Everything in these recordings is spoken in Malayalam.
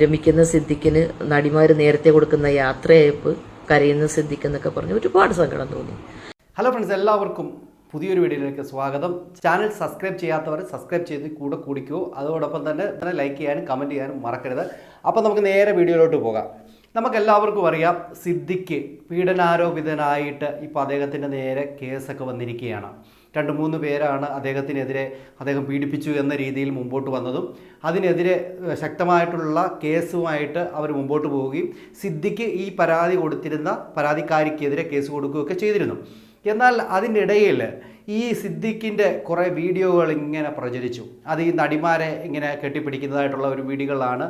രമിക്കുന്ന സിദ്ദിഖിന് നടിമാർ നേരത്തെ കൊടുക്കുന്ന യാത്രയയപ്പ് കരയുന്ന സിദ്ദിഖ് എന്നൊക്കെ പറഞ്ഞ് ഒരുപാട് സങ്കടം തോന്നി. ഹലോ ഫ്രണ്ട്സ് എല്ലാവർക്കും പുതിയൊരു വീഡിയോയിലേക്ക് സ്വാഗതം. ചാനൽ സബ്സ്ക്രൈബ് ചെയ്യാത്തവർ സബ്സ്ക്രൈബ് ചെയ്ത് കൂടെ കൂടിക്കോ. അതോടൊപ്പം തന്നെ തന്നെ ലൈക്ക് ചെയ്യാനും കമന്റ് ചെയ്യാനും മറക്കരുത്. അപ്പോൾ നമുക്ക് നേരെ വീഡിയോയിലോട്ട് പോകാം. നമുക്കെല്ലാവർക്കും അറിയാം സിദ്ദിഖ് പീഡനാരോപിതനായിട്ട് ഇപ്പോൾ അദ്ദേഹത്തിന്റെ നേരെ കേസൊക്കെ വന്നിരിക്കുകയാണ്. രണ്ട് മൂന്ന് പേരാണ് അദ്ദേഹത്തിനെതിരെ അദ്ദേഹം പീഡിപ്പിച്ചു എന്ന രീതിയിൽ മുമ്പോട്ട് വന്നതും. അതിനെതിരെ ശക്തമായിട്ടുള്ള കേസുമായിട്ട് അവർ മുമ്പോട്ട് പോവുകയും സിദ്ദിഖ് ഈ പരാതി കൊടുത്തിരുന്ന പരാതിക്കാരിക്കെതിരെ കേസ് കൊടുക്കുകയൊക്കെ ചെയ്തിരുന്നു. എന്നാൽ അതിനിടയിൽ ഈ സിദ്ദിഖിന്റെ കുറേ വീഡിയോകൾ ഇങ്ങനെ പ്രചരിച്ചു. അത് ഈ നടിമാരെ ഇങ്ങനെ കെട്ടിപ്പിടിക്കുന്നതായിട്ടുള്ള ഒരു വീഡിയോകളാണ്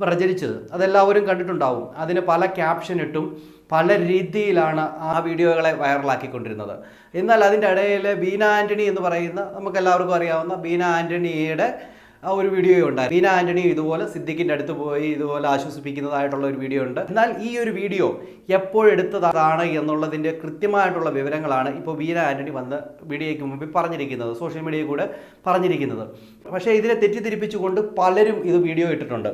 പ്രചരിച്ചത്. അതെല്ലാവരും കണ്ടിട്ടുണ്ടാവും. അതിന് പല ക്യാപ്ഷൻ ഇട്ടും പല രീതിയിലാണ് ആ വീഡിയോകളെ വൈറലാക്കിക്കൊണ്ടിരുന്നത് എന്നാൽ അതിന്റെ ഇടയിൽ ബീന ആന്റണി എന്ന് പറയുന്ന നമുക്കെല്ലാവർക്കും അറിയാവുന്ന ബീന ആന്റണിയുടെ ആ ഒരു വീഡിയോ ഉണ്ടായി ബീന ആന്റണി ഇതുപോലെ സിദ്ദിഖിന്റെ അടുത്ത് പോയി ഇതുപോലെ ആശ്വസിപ്പിക്കുന്നതായിട്ടുള്ള ഒരു വീഡിയോ ഉണ്ട്. എന്നാൽ ഈ ഒരു വീഡിയോ എപ്പോഴെടുത്തതാണ് എന്നുള്ളതിന്റെ കൃത്യമായിട്ടുള്ള വിവരങ്ങളാണ് ഇപ്പോൾ ബീന ആന്റണി വന്ന് വീഡിയോയ്ക്ക് മുമ്പിൽ പറഞ്ഞിരിക്കുന്നത് സോഷ്യൽ മീഡിയയിൽ കൂടെ പറഞ്ഞിരിക്കുന്നത്. പക്ഷേ ഇതിനെ തെറ്റിദ്ധരിപ്പിച്ചുകൊണ്ട് പലരും ഇത് വീഡിയോ ഇട്ടിട്ടുണ്ട്.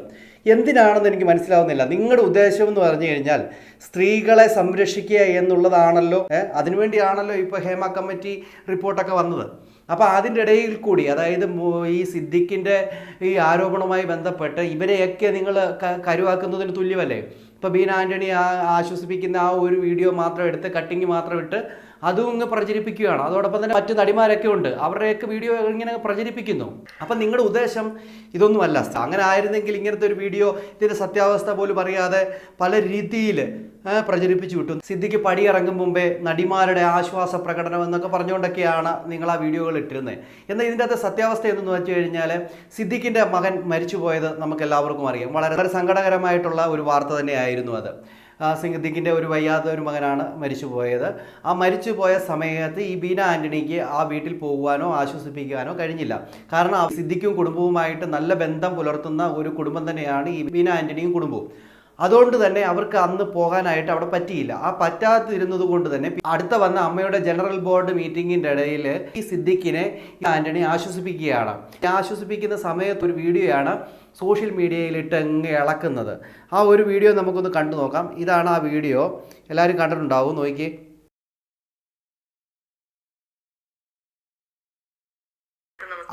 എന്തിനാണെന്ന് എനിക്ക് മനസ്സിലാവുന്നില്ല. നിങ്ങളുടെ ഉദ്ദേശം എന്ന് പറഞ്ഞു കഴിഞ്ഞാൽ സ്ത്രീകളെ സംരക്ഷിക്കുക എന്നുള്ളതാണല്ലോ. അതിനുവേണ്ടിയാണല്ലോ ഇപ്പോൾ ഹേമ കമ്മിറ്റി റിപ്പോർട്ടൊക്കെ വന്നത്. അപ്പോൾ അതിന്റെ ഇടയിൽ കൂടി അതായത് ഈ സിദ്ദിഖിന്റെ ഈ ആരോപണവുമായി ബന്ധപ്പെട്ട് ഇവരെയൊക്കെ നിങ്ങൾ കരുവാക്കുന്നതിന് തുല്യമല്ലേ? ഇപ്പോൾ ബീൻ ആന്റണി ആശ്വസിപ്പിക്കുന്ന ആ ഒരു വീഡിയോ മാത്രം എടുത്ത് കട്ടിങ് മാത്രം ഇട്ട് അതും ഇങ്ങ് പ്രചരിപ്പിക്കുകയാണ്. അതോടൊപ്പം തന്നെ മറ്റു നടിമാരൊക്കെ ഉണ്ട്. അവരുടെയൊക്കെ വീഡിയോ ഇങ്ങനെ പ്രചരിപ്പിക്കുന്നു. അപ്പം നിങ്ങളുടെ ഉദ്ദേശം ഇതൊന്നുമല്ല. അങ്ങനെ ആയിരുന്നെങ്കിൽ ഇങ്ങനത്തെ ഒരു വീഡിയോ ഇതിന്റെ സത്യാവസ്ഥ പോലും അറിയാതെ പല രീതിയിൽ പ്രചരിപ്പിച്ചു വിട്ടു. സിദ്ദിഖ് പടിയിറങ്ങും മുമ്പേ നടിമാരുടെ ആശ്വാസ പ്രകടനം എന്നൊക്കെ പറഞ്ഞുകൊണ്ടൊക്കെയാണ് നിങ്ങൾ ആ വീഡിയോകൾ ഇട്ടിരുന്നത്. എന്നാൽ ഇതിന്റെ അകത്ത് സത്യാവസ്ഥ എന്തെന്ന് വെച്ച് കഴിഞ്ഞാൽ സിദ്ദിഖിന്റെ മകൻ മരിച്ചു പോയത് നമുക്ക് എല്ലാവർക്കും അറിയാം. വളരെ സങ്കടകരമായിട്ടുള്ള ഒരു വാർത്ത തന്നെയായിരുന്നു അത്. സിദ്ദിഖിന്റെ ഒരു വയ്യാത്ത ഒരു മകനാണ് മരിച്ചുപോയത് ആ മരിച്ചുപോയ സമയത്ത് ഈ ബീന ആന്റണിക്ക് ആ വീട്ടിൽ പോകുവാനോ ആശ്വസിപ്പിക്കാനോ കഴിഞ്ഞില്ല. കാരണം സിദ്ദിഖും കുടുംബവുമായിട്ട് നല്ല ബന്ധം പുലർത്തുന്ന ഒരു കുടുംബം തന്നെയാണ് ഈ ബീന ആന്റണിയും കുടുംബവും. അതുകൊണ്ട് തന്നെ അവർക്ക് അന്ന് പോകാനായിട്ട് അവിടെ പറ്റിയില്ല. ആ പറ്റാതിരുന്നത് കൊണ്ട് തന്നെ അടുത്ത വന്ന അമ്മയുടെ ജനറൽ ബോർഡ് മീറ്റിംഗിന്റെ ഇടയിൽ ഈ സിദ്ദിഖിനെ ആന്റണി ആശ്വസിപ്പിക്കുകയാണ്. ആശ്വസിപ്പിക്കുന്ന സമയത്ത് ഒരു വീഡിയോയാണ് സോഷ്യൽ മീഡിയയിലിട്ട് അങ്ങ് ഇളക്കുന്നത്. ആ ഒരു വീഡിയോ നമുക്കൊന്ന് കണ്ടു നോക്കാം. ഇതാണ് ആ വീഡിയോ. എല്ലാവരും കണ്ടിട്ടുണ്ടാവും. നോക്കി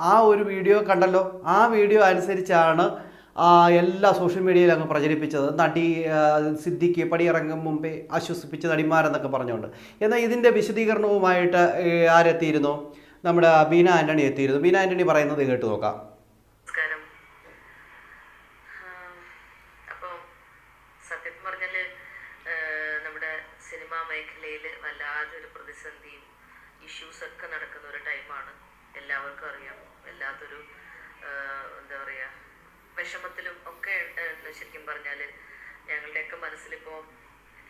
ആ ഒരു വീഡിയോ കണ്ടല്ലോ. ആ വീഡിയോ അനുസരിച്ചാണ് എല്ലാ സോഷ്യൽ മീഡിയയിലും അങ്ങ് പ്രചരിപ്പിച്ചത് നടി സിദ്ദിഖ് പടിയിറങ്ങും മുമ്പേ ആശ്വസിപ്പിച്ച നടിമാരെന്നൊക്കെ പറഞ്ഞുകൊണ്ട്. എന്നാൽ ഇതിന്റെ വിശദീകരണവുമായിട്ട് ആരെത്തിയിരുന്നു? നമ്മുടെ ബീന ആന്റണി എത്തിയിരുന്നു. ബീന ആന്റണി പറയുന്നത് കേട്ട് നോക്കാം. ഇഷ്യൂസ് ഒക്കെ നടക്കുന്ന ഒരു ടൈമാണ് എല്ലാവർക്കും അറിയാം. വല്ലാത്തൊരു എന്താ പറയുക വിഷമത്തിലും ഒക്കെ ഉണ്ട് ശരിക്കും പറഞ്ഞാൽ ഞങ്ങളുടെയൊക്കെ മനസ്സിലിപ്പോൾ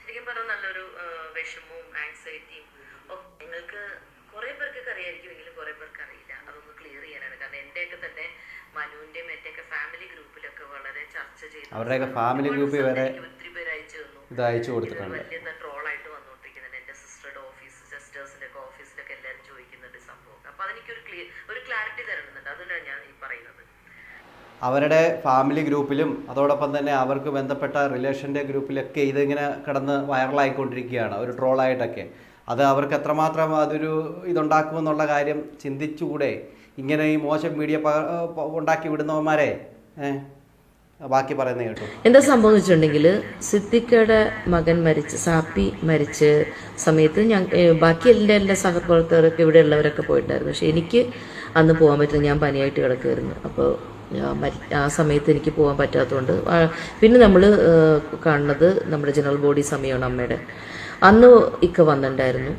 ശരിക്കും പറഞ്ഞാൽ നല്ലൊരു വിഷമവും ആങ്സൈറ്റിയും ഒക്കെ നിങ്ങൾക്ക് കുറേ പേർക്കൊക്കെ അറിയായിരിക്കും എങ്കിലും കുറേ പേർക്ക് അറിയില്ല. അതൊന്ന് ക്ലിയർ ചെയ്യാനാണ്. കാരണം എന്റെയൊക്കെ തന്നെ മനുവിന്റെയും എന്റെയൊക്കെ ഫാമിലി ഗ്രൂപ്പിലൊക്കെ വളരെ ചർച്ച ചെയ്തു. അവരുടെയൊക്കെ ഫാമിലി ഗ്രൂപ്പിൽ വരെ ഒത്തിരി പേര് അയച്ചു തന്നു. ഇത് അയച്ചു ആയിട്ട് കൊടുത്തിട്ടുണ്ട് വലിയ ട്രോളായിട്ട് വന്നുകൊണ്ടിരിക്കുന്നുണ്ട് എന്റെ സിസ്റ്ററുടെ ഓഫീസ് സിസ്റ്റേഴ്സിന്റെ ഒക്കെ ഓഫീസിലൊക്കെ എല്ലാവരും ചോദിക്കുന്നുണ്ട് സംഭവം സംഭവം. അപ്പോൾ അതെനിക്കൊരു ക്ലിയർ ഒരു ക്ലാരിറ്റി തരുന്നുണ്ട് അതുകൊണ്ടാണ് ഞാൻ ഈ പറയുന്നത് അവരുടെ ഫാമിലി ഗ്രൂപ്പിലും അതോടൊപ്പം തന്നെ അവർക്ക് ബന്ധപ്പെട്ട റിലേഷന്റെ ഗ്രൂപ്പിലൊക്കെ ഇതിങ്ങനെ കിടന്ന് വൈറലായിക്കൊണ്ടിരിക്കുകയാണ് ഒരു ട്രോളായിട്ടൊക്കെ അത് അവർക്ക് എത്രമാത്രം അതൊരു ഇതുണ്ടാക്കുമെന്നുള്ള കാര്യം ചിന്തിച്ചുകൂടെ? ഇങ്ങനെ ഈ മോശം മീഡിയ ഉണ്ടാക്കി വിടുന്നവന്മാരെ ബാക്കി പറയുന്നത് കേട്ടു. എന്താ സംഭവം എന്ന് വെച്ചിട്ടുണ്ടെങ്കിൽ സിദ്ദിഖയുടെ മകൻ മരിച്ച് സാപ്പി മരിച്ച സമയത്ത് ഞാൻ ബാക്കി എല്ലാ എല്ലാ സഹപ്രവർത്തകരൊക്കെ ഇവിടെ ഉള്ളവരൊക്കെ പോയിട്ടുണ്ടായിരുന്നു. പക്ഷെ എനിക്ക് അന്ന് പോകാൻ പറ്റില്ല ഞാൻ പനിയായിട്ട് കിടക്കുമായിരുന്നു അപ്പോൾ ആ സമയത്ത് എനിക്ക് പോകാൻ പറ്റാത്തതുകൊണ്ട് പിന്നെ നമ്മൾ കാണുന്നത് നമ്മുടെ ജനറൽ ബോഡി സമയമാണ് അമ്മയുടെ. അന്ന് ഇക്ക വന്നിട്ടുണ്ടായിരുന്നു.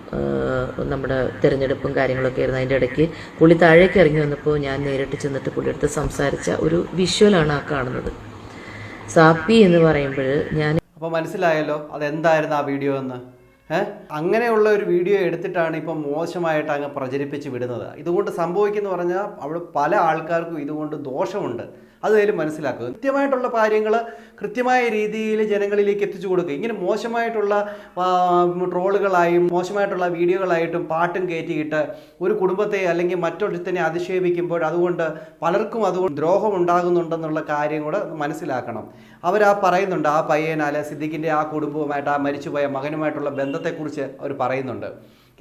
നമ്മുടെ തിരഞ്ഞെടുപ്പും കാര്യങ്ങളൊക്കെ ആയിരുന്നു. അതിന്റെ ഇടയ്ക്ക് പുള്ളി താഴേക്ക് ഇറങ്ങി വന്നപ്പോൾ ഞാൻ നേരിട്ട് ചെന്നിട്ട് പുള്ളിയെടുത്ത് സംസാരിച്ച ഒരു വിഷ്വലാണ് ആ കാണുന്നത്. സാപ്പി എന്ന് പറയുമ്പോൾ ഞാൻ അപ്പോൾ മനസ്സിലായല്ലോ അതെന്തായിരുന്നു ആ വീഡിയോ എന്ന്? അങ്ങനെയുള്ള ഒരു വീഡിയോ എടുത്തിട്ടാണ് ഇപ്പം മോശമായിട്ട് അങ്ങ് പ്രചരിപ്പിച്ച് വിടുന്നത്. ഇതുകൊണ്ട് സംഭവിക്കുന്നു പറഞ്ഞാൽ അവിടെ പല ആൾക്കാർക്കും ഇതുകൊണ്ട് ദോഷമുണ്ട്. അത് അതിൽ മനസ്സിലാക്കുക. കൃത്യമായിട്ടുള്ള കാര്യങ്ങൾ കൃത്യമായ രീതിയിൽ ജനങ്ങളിലേക്ക് എത്തിച്ചു കൊടുക്കുക. ഇങ്ങനെ മോശമായിട്ടുള്ള ട്രോളുകളായും മോശമായിട്ടുള്ള വീഡിയോകളായിട്ടും പാട്ടും കയറ്റിയിട്ട് ഒരു കുടുംബത്തെ അല്ലെങ്കിൽ മറ്റൊരുത്തനെ അധിക്ഷേപിക്കുമ്പോൾ അതുകൊണ്ട് പലർക്കും അതുകൊണ്ട് ദ്രോഹം ഉണ്ടാകുന്നുണ്ടെന്നുള്ള കാര്യം കൂടെ മനസ്സിലാക്കണം. അവർ ആ പറയുന്നുണ്ട് ആ പയ്യനാൽ സിദ്ദിഖിന്റെ ആ കുടുംബവുമായിട്ട് ആ മരിച്ചുപോയ മകനുമായിട്ടുള്ള ബന്ധത്തെക്കുറിച്ച് അവർ പറയുന്നുണ്ട്.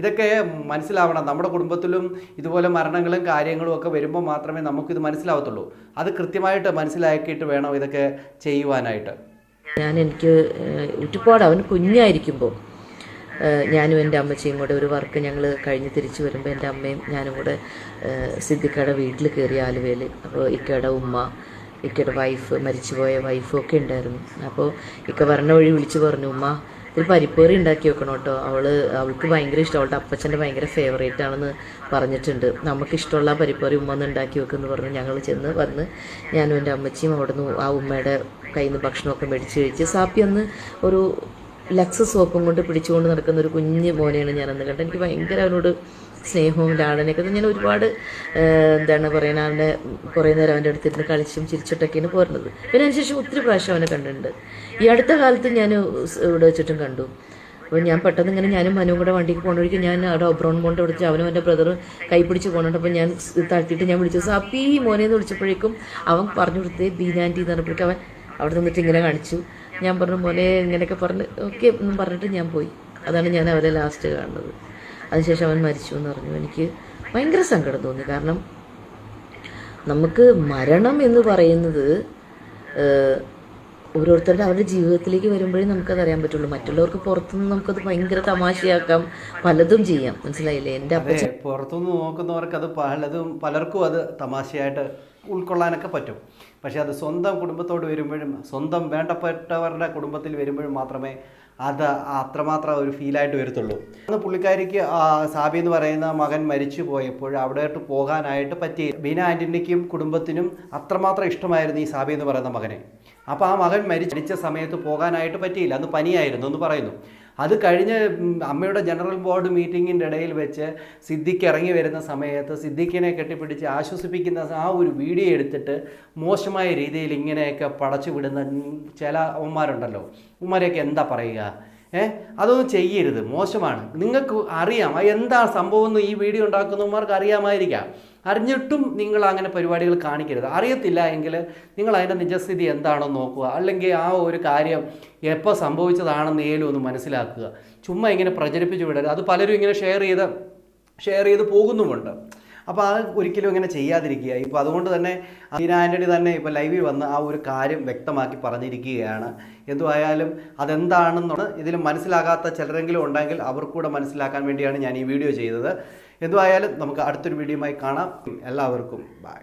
ഇതൊക്കെ മനസ്സിലാവണം. നമ്മുടെ കുടുംബത്തിലും ഇതുപോലെ മരണങ്ങളും കാര്യങ്ങളും ഒക്കെ വരുമ്പോൾ മാത്രമേ നമുക്കിത് മനസ്സിലാവത്തുള്ളൂ. അത് കൃത്യമായിട്ട് മനസ്സിലാക്കിയിട്ട് വേണം ഇതൊക്കെ ചെയ്യുവാനായിട്ട്. ഞാൻ എനിക്ക് ഒരുപാട് അവൻ കുഞ്ഞായിരിക്കുമ്പോൾ ഞാനും എന്റെ അമ്മച്ചിയും കൂടെ ഒരു വർക്ക് ഞങ്ങൾ കഴിഞ്ഞ് തിരിച്ചു വരുമ്പോൾ എന്റെ അമ്മയും ഞാനും കൂടെ സിദ്ധിക്കയുടെ വീട്ടിൽ കയറി ആലുവയിൽ അപ്പോൾ ഇക്കയുടെ ഉമ്മ ഇക്കയുടെ വൈഫ് മരിച്ചുപോയ വൈഫും ഒക്കെ ഉണ്ടായിരുന്നു. അപ്പോൾ ഇക്ക വരണ വഴി വിളിച്ചു പറഞ്ഞു ഉമ്മ ഒരു പരിപ്പേറി ഉണ്ടാക്കി വെക്കണം കേട്ടോ. അവൾ അവൾക്ക് ഭയങ്കര ഇഷ്ടം. അവളുടെ അപ്പച്ചന്റെ ഭയങ്കര ഫേവറേറ്റ് ആണെന്ന് പറഞ്ഞിട്ടുണ്ട്. നമുക്ക് ഇഷ്ടമുള്ള പരിപ്പേറി ഉമ്മ ഒന്ന് ഉണ്ടാക്കി വെക്കുമെന്ന് പറഞ്ഞു ഞങ്ങൾ ചെന്ന് വന്ന് ഞാനും എന്റെ അമ്മച്ചിയും അവിടെ നിന്ന് ആ ഉമ്മയുടെ കയ്യിൽ നിന്ന് ഭക്ഷണമൊക്കെ മേടിച്ച് കഴിച്ച് സാപ്പി അന്ന് ഒരു ലക്സ് സോപ്പും കൊണ്ട് പിടിച്ചുകൊണ്ട് നടക്കുന്ന ഒരു കുഞ്ഞ് മോനെയാണ് ഞാനന്ന് കണ്ടത്. എനിക്ക് ഭയങ്കര അവനോട് സ്നേഹവും ലാളനയൊക്കെ ഞാൻ ഒരുപാട് എന്താണ് പറയുന്നത് അവനെ കുറേ നേരം അവന്റെ അടുത്തിരുന്ന് കളിച്ചും ചിരിച്ചിട്ടൊക്കെയാണ് പോരുന്നത്. പിന്നെ അതിനുശേഷം ഒത്തിരി പ്രാവശ്യം അവനെ കണ്ടിട്ടുണ്ട്. ഈ അടുത്ത കാലത്ത് ഞാൻ ഇവിടെ വെച്ചിട്ടും കണ്ടു. അപ്പോൾ ഞാൻ പെട്ടെന്ന് ഇങ്ങനെ ഞാനും മനുവും കൂടെ വണ്ടിക്ക് പോകണ വഴിക്ക് ഞാൻ അവിടെ ഒബ്രോൺ കൊണ്ട് വിളിച്ച് അവനും എന്റെ ബ്രദറും കൈ പിടിച്ച് പോകുന്നുണ്ട് അപ്പോൾ ഞാൻ തട്ടിയിട്ട് ഞാൻ വിളിച്ചു സാപ്പി മോനെ എന്ന് വിളിച്ചപ്പോഴേക്കും അവൻ പറഞ്ഞു കൊടുത്തേ ബീനാന്റി എന്ന് പറഞ്ഞപ്പോഴേക്കും അവൻ അവിടെ നിന്നിട്ട് ഇങ്ങനെ കാണിച്ചു. ഞാൻ പറഞ്ഞു മോനെ ഇങ്ങനെയൊക്കെ പറഞ്ഞ് ഓക്കെ എന്നും പറഞ്ഞിട്ട് ഞാൻ പോയി. അതാണ് ഞാൻ അവരെ ലാസ്റ്റ് കാണുന്നത്. അതിനുശേഷം അവൻ മരിച്ചു എന്ന് പറഞ്ഞു. എനിക്ക് ഭയങ്കര സങ്കടം തോന്നി. കാരണം നമുക്ക് മരണം എന്ന് പറയുന്നത് ഓരോരുത്തരുടെ അവരുടെ ജീവിതത്തിലേക്ക് വരുമ്പോഴേ നമുക്കത് അറിയാൻ പറ്റുള്ളൂ. മറ്റുള്ളവർക്ക് പുറത്തുനിന്ന് നമുക്കത് ഭയങ്കര തമാശയാക്കാം. പലതും ചെയ്യാം. മനസ്സിലായില്ലേ? എന്റെ അപ്പ അതെ പുറത്തുനിന്ന് നോക്കുന്നവർക്ക് അത് പലതും പലർക്കും അത് തമാശയായിട്ട് ഉൾക്കൊള്ളാനൊക്കെ പറ്റും. പക്ഷേ അത് സ്വന്തം കുടുംബത്തോട് വരുമ്പോഴും സ്വന്തം വേണ്ടപ്പെട്ടവരുടെ കുടുംബത്തിൽ വരുമ്പോഴും മാത്രമേ അത് അത്രമാത്രം ഒരു ഫീലായിട്ട് വരത്തുള്ളൂ. അന്ന് പുള്ളിക്കാരിക്ക് സാബി എന്ന് പറയുന്ന മകൻ മരിച്ചു പോയപ്പോൾ അവിടോട്ട് പോകാനായിട്ട് പറ്റി ബീന ആന്റണിക്കും കുടുംബത്തിനും അത്രമാത്രം ഇഷ്ടമായിരുന്നു ഈ സാബി എന്ന് പറയുന്ന മകനെ. അപ്പോൾ ആ മകൻ മരിച്ച സമയത്ത് പോകാനായിട്ട് പറ്റിയില്ല. അന്ന് പനിയായിരുന്നു എന്ന് പറയുന്നു. അത് കഴിഞ്ഞ് അമ്മയുടെ ജനറൽ ബോർഡ് മീറ്റിങ്ങിന്റെ ഇടയിൽ വെച്ച് സിദ്ദിഖ് ഇറങ്ങി വരുന്ന സമയത്ത് സിദ്ദിഖിനെ കെട്ടിപ്പിടിച്ച് ആശ്വസിപ്പിക്കുന്ന ആ ഒരു വീഡിയോ എടുത്തിട്ട് മോശമായ രീതിയിൽ ഇങ്ങനെയൊക്കെ പടച്ചു വിടുന്ന ചില ഉമ്മാരുണ്ടല്ലോ ഉമ്മാരെയൊക്കെ എന്താ പറയുക? ഏ? അതൊന്നും ചെയ്യരുത്. മോശമാണ്. നിങ്ങൾക്ക് അറിയാം. എന്താ സംഭവം എന്ന് ഈ വീഡിയോ ഉണ്ടാക്കുന്നവന്മാർക്ക് അറിയാമായിരിക്കാം. അറിഞ്ഞിട്ടും നിങ്ങൾ അങ്ങനെ പരിപാടികൾ കാണിക്കരുത്. അറിയത്തില്ല എങ്കിൽ നിങ്ങൾ അതിന്റെ നിജസ്ഥിതി എന്താണെന്ന് നോക്കുക. അല്ലെങ്കിൽ ആ ഒരു കാര്യം എപ്പോൾ സംഭവിച്ചതാണെന്ന് ഏലും ഒന്ന് മനസ്സിലാക്കുക. ചുമ്മാ ഇങ്ങനെ പ്രചരിപ്പിച്ചു വിടരുത്. അത് പലരും ഇങ്ങനെ ഷെയർ ചെയ്ത് ഷെയർ ചെയ്ത് പോകുന്നുമുണ്ട്. അപ്പോൾ അത് ഒരിക്കലും ഇങ്ങനെ ചെയ്യാതിരിക്കുക. ഇപ്പോൾ അതുകൊണ്ട് തന്നെ അതിന് ആന്റണി തന്നെ ഇപ്പോൾ ലൈവിൽ വന്ന് ആ ഒരു കാര്യം വ്യക്തമാക്കി പറഞ്ഞിരിക്കുകയാണ്. എന്തുമായാലും അതെന്താണെന്നുള്ളത് ഇതിൽ മനസ്സിലാകാത്ത ചിലരെങ്കിലും ഉണ്ടെങ്കിൽ അവർക്കൂടെ മനസ്സിലാക്കാൻ വേണ്ടിയാണ് ഞാൻ ഈ വീഡിയോ ചെയ്തത്. എന്തുമായാലും നമുക്ക് അടുത്തൊരു വീഡിയോയുമായി കാണാം. എല്ലാവർക്കും ബൈ